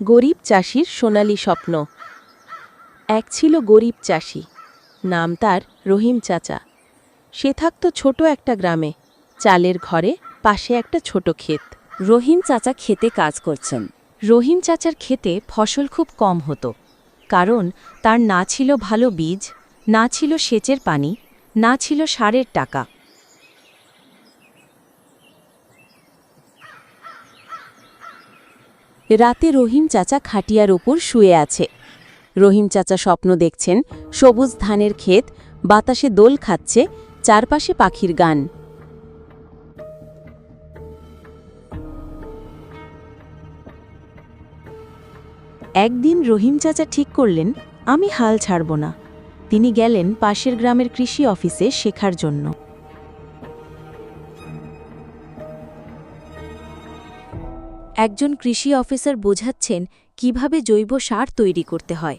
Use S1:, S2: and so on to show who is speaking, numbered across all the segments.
S1: গরিব চাষির সোনালী স্বপ্ন। এক ছিল গরিব চাষি নাম তার রহিম চাচা। সে থাকত ছোট একটা গ্রামে চালের ঘরে পাশে একটা ছোট ক্ষেত।
S2: রহিম চাচা খেতে কাজ করছেন।
S1: রহিম চাচার ক্ষেতে ফসল খুব কম হতো কারণ তার না ছিল ভালো বীজ না ছিল সেচের পানি না ছিল সারের টাকা। রাতে রহিম চাচা খাটিয়ার ওপর শুয়ে আছে। রহিম চাচা স্বপ্ন দেখছেন, সবুজ ধানের ক্ষেত, বাতাসে দোল খাচ্ছে, চারপাশে পাখির গান। একদিন রহিম চাচা ঠিক করলেন, আমি হাল ছাড়ব না। তিনি গেলেন পাশের গ্রামের কৃষি অফিসে শেখার জন্য। একজন কৃষি অফিসার বোঝাচ্ছেন কীভাবে জৈব সার তৈরি করতে হয়।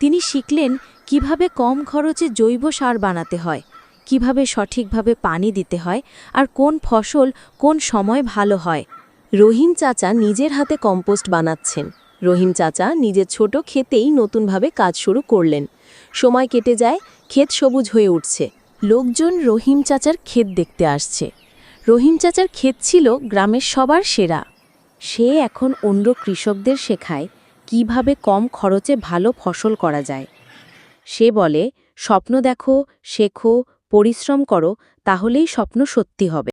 S1: তিনি শিখলেন কীভাবে কম খরচে জৈব সার বানাতে হয়, কীভাবে সঠিকভাবে পানি দিতে হয় আর কোন ফসল কোন সময় ভালো হয়। রহিম চাচা নিজের হাতে কম্পোস্ট বানাচ্ছেন। রহিম চাচা নিজের ছোট ক্ষেতেই নতুনভাবে কাজ শুরু করলেন। সময় কেটে যায়, ক্ষেত সবুজ হয়ে উঠছে। লোকজন রহিম চাচার ক্ষেত দেখতে আসছে। রহিম চাচার ক্ষেত ছিল গ্রামের সবার সেরা। সে এখন অন্য কৃষকদের শেখায় কীভাবে কম খরচে ভালো ফসল করা যায়। সে বলে, স্বপ্ন দেখো, শেখো, পরিশ্রম করো, তাহলেই স্বপ্ন সত্যি হবে।